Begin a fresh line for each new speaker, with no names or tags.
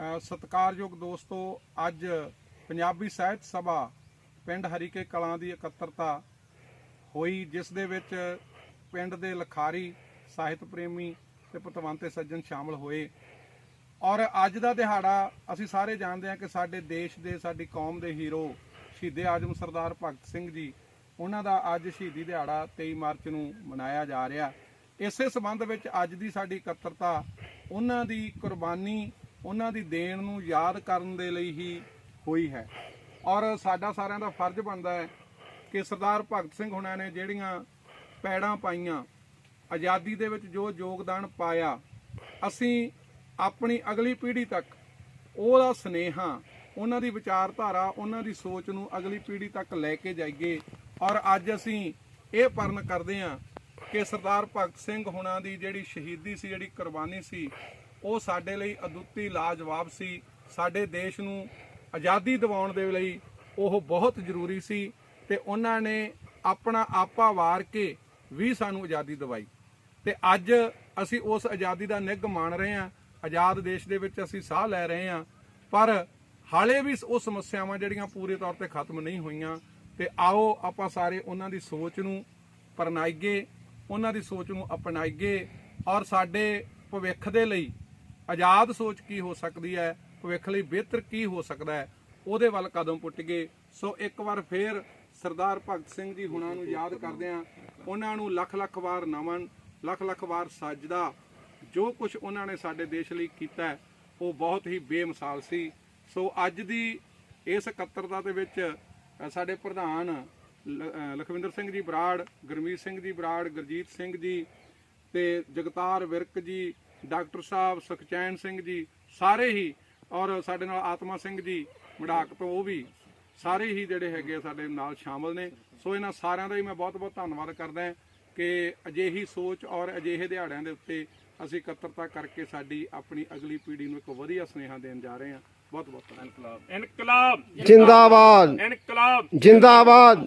ਸਤਿਕਾਰਯੋਗ ਦੋਸਤੋ, ਅੱਜ ਪੰਜਾਬੀ ਸਾਹਿਤ ਸਭਾ ਪਿੰਡ ਹਰੀਕੇ ਕਲਾਂ ਦੀ ਇਕੱਤਰਤਾ ਹੋਈ, ਜਿਸ ਦੇ ਵਿੱਚ ਪਿੰਡ ਦੇ ਲਖਾਰੀ, ਸਾਹਿਤ ਪ੍ਰੇਮੀ ਤੇ ਪਤਵੰਤੇ ਸੱਜਣ ਸ਼ਾਮਲ ਹੋਏ। ਔਰ ਅੱਜ ਦਾ ਦਿਹਾੜਾ ਅਸੀਂ ਸਾਰੇ ਜਾਣਦੇ ਹਾਂ ਕਿ ਸਾਡੇ ਦੇਸ਼ ਦੇ, ਸਾਡੀ ਕੌਮ ਦੇ ਹੀਰੋ ਸ਼ਹੀਦੇ ਆਜਮ ਸਰਦਾਰ ਭਗਤ ਸਿੰਘ ਜੀ, ਉਹਨਾਂ ਦਾ ਅੱਜ ਸ਼ਹੀਦੀ ਦਿਹਾੜਾ 23 ਮਾਰਚ ਨੂੰ ਮਨਾਇਆ ਜਾ ਰਿਹਾ। ਇਸੇ ਸਬੰਧ ਵਿੱਚ ਅੱਜ ਦੀ ਸਾਡੀ ਇਕੱਤਰਤਾ, ਉਹਨਾਂ ਦੀ ਕੁਰਬਾਨੀ ਉਹਨਾਂ ਦੀ ਦੇਣ ਨੂੰ ਯਾਦ ਕਰਨ ਦੇ ਲਈ ਹੀ ਹੋਈ ਹੈ। ਔਰ ਸਾਡਾ ਸਾਰਿਆਂ ਦਾ ਫਰਜ਼ ਬਣਦਾ ਹੈ ਕਿ ਸਰਦਾਰ ਭਗਤ ਸਿੰਘ ਹੁਣਾਂ ਨੇ ਜਿਹੜੀਆਂ ਪੈੜਾਂ ਪਾਈਆਂ, ਆਜ਼ਾਦੀ ਦੇ ਵਿੱਚ ਜੋ ਯੋਗਦਾਨ ਪਾਇਆ, ਅਸੀਂ ਆਪਣੀ ਅਗਲੀ ਪੀੜ੍ਹੀ ਤੱਕ ਉਹਦਾ ਸਨੇਹਾ, ਉਹਨਾਂ ਦੀ ਵਿਚਾਰਧਾਰਾ, ਉਹਨਾਂ ਦੀ ਸੋਚ ਨੂੰ ਅਗਲੀ ਪੀੜ੍ਹੀ ਤੱਕ ਲੈ ਕੇ ਜਾਈਏ। ਔਰ ਅੱਜ ਅਸੀਂ ਇਹ ਪਰਨ ਕਰਦੇ ਹਾਂ ਕਿ ਸਰਦਾਰ ਭਗਤ ਸਿੰਘ ਹੁਣਾਂ ਦੀ ਜਿਹੜੀ ਸ਼ਹੀਦੀ ਸੀ, ਜਿਹੜੀ ਕੁਰਬਾਨੀ ਸੀ ਉਹ ਸਾਡੇ ਲਈ ਅਦੁੱਤੀ ਲਾਜਵਾਬ ਸੀ। ਸਾਡੇ ਦੇਸ਼ ਨੂੰ ਆਜ਼ਾਦੀ ਦਿਵਾਉਣ ਦੇ ਲਈ ਉਹ ਬਹੁਤ ਜ਼ਰੂਰੀ ਸੀ ਤੇ ਉਹਨਾਂ ਨੇ ਆਪਣਾ ਆਪਾ ਵਾਰ ਕੇ ਵੀ ਸਾਨੂੰ ਆਜ਼ਾਦੀ ਦਿਵਾਈ। ਤੇ ਅੱਜ ਅਸੀਂ ਉਸ ਆਜ਼ਾਦੀ ਦਾ ਨਿੱਘ ਮਾਣ ਰਹੇ ਹਾਂ। ਆਜ਼ਾਦ ਦੇਸ਼ ਦੇ ਵਿੱਚ ਅਸੀਂ ਸਾਹ ਲੈ ਰਹੇ ਹਾਂ। ਪਰ ਹਾਲੇ ਵੀ ਉਹ ਸਮੱਸਿਆਵਾਂ ਜਿਹੜੀਆਂ ਪੂਰੇ ਤੌਰ ਤੇ ਖਤਮ ਨਹੀਂ ਹੋਈਆਂ, ਤੇ ਆਓ ਆਪਾਂ ਸਾਰੇ ਉਹਨਾਂ ਦੀ ਸੋਚ ਨੂੰ ਪਰਨਾਈਏ, ਉਹਨਾਂ ਦੀ ਸੋਚ ਨੂੰ ਅਪਣਾਈਏ ਔਰ ਸਾਡੇ ਭਵਿੱਖ ਦੇ ਲਈ ਆਜ਼ਾਦ ਸੋਚ ਕੀ ਹੋ ਸਕਦੀ ਹੈ? ਭਵਿੱਖ ਲਈ ਬਿਹਤਰ ਕੀ ਹੋ ਸਕਦਾ ਹੈ? ਉਹਦੇ ਵੱਲ ਕਦਮ ਪੁੱਟ ਗਏ। ਸੋ ਇੱਕ ਵਾਰ ਫੇਰ ਸਰਦਾਰ ਭਗਤ ਸਿੰਘ ਜੀ ਹੁਣਾਂ ਨੂੰ ਯਾਦ ਕਰਦੇ ਹਾਂ। ਉਹਨਾਂ ਨੂੰ ਲੱਖ ਲੱਖ ਵਾਰ ਨਮਨ, ਲੱਖ ਲੱਖ ਵਾਰ ਸਾਜਦਾ। ਜੋ ਕੁਝ ਉਹਨਾਂ ਨੇ ਸਾਡੇ ਦੇਸ਼ ਲਈ ਕੀਤਾ ਉਹ ਬਹੁਤ ਹੀ ਬੇਮਿਸਾਲ ਸੀ। ਸੋ ਅੱਜ ਦੀ ਇਸ ਇਕੱਤਰਤਾ ਦੇ ਵਿੱਚ ਸਾਡੇ ਪ੍ਰਧਾਨ, ਲ- ਲਖਵਿੰਦਰ ਸਿੰਘ ਜੀ ਬਰਾੜ, ਗੁਰਮੀਤ ਸਿੰਘ ਜੀ ਬਰਾੜ, ਗੁਰਜੀਤ ਸਿੰਘ ਜੀ ਤੇ ਜਗਤਾਰ ਵਿਰਕ ਜੀ ਡਾਕਟਰ ਸਾਹਿਬ ਸੁਖਚੈਨ ਸਿੰਘ ਜੀ ਸਾਰੇ ਹੀ ਔਰ ਸਾਡੇ ਨਾਲ ਆਤਮਾ ਸਿੰਘ ਜੀ ਮੜਾਕ ਤੋਂ ਉਹ ਵੀ ਸਾਰੇ ਹੀ ਜਿਹੜੇ ਹੈਗੇ ਆ ਸਾਡੇ ਨਾਲ ਸ਼ਾਮਲ ਨੇ। ਸੋ ਇਹਨਾਂ ਸਾਰਿਆਂ ਦਾ ਹੀ ਮੈਂ ਬਹੁਤ ਬਹੁਤ ਧੰਨਵਾਦ ਕਰਦਾ ਹਾਂ ਕਿ ਅਜਿਹੀ ਸੋਚ ਔਰ ਅਜਿਹੇ ਦਿਹਾੜਿਆਂ ਦੇ ਉੱਤੇ ਅਸੀਂ ਇਕੱਤਰਤਾ ਕਰਕੇ ਸਾਡੀ ਆਪਣੀ ਅਗਲੀ ਪੀੜ੍ਹੀ ਨੂੰ ਇੱਕ ਵਧੀਆ ਸੁਨੇਹਾ ਦੇਣ ਜਾ ਰਹੇ ਹਾਂ। ਬਹੁਤ ਬਹੁਤ ਧੰਨਵਾਦ।
ਇਨਕਲਾਬ।
ਜਿੰਦਾਬਾਦ।
ਇਨਕਲਾਬ।
ਜਿੰਦਾਬਾਦ।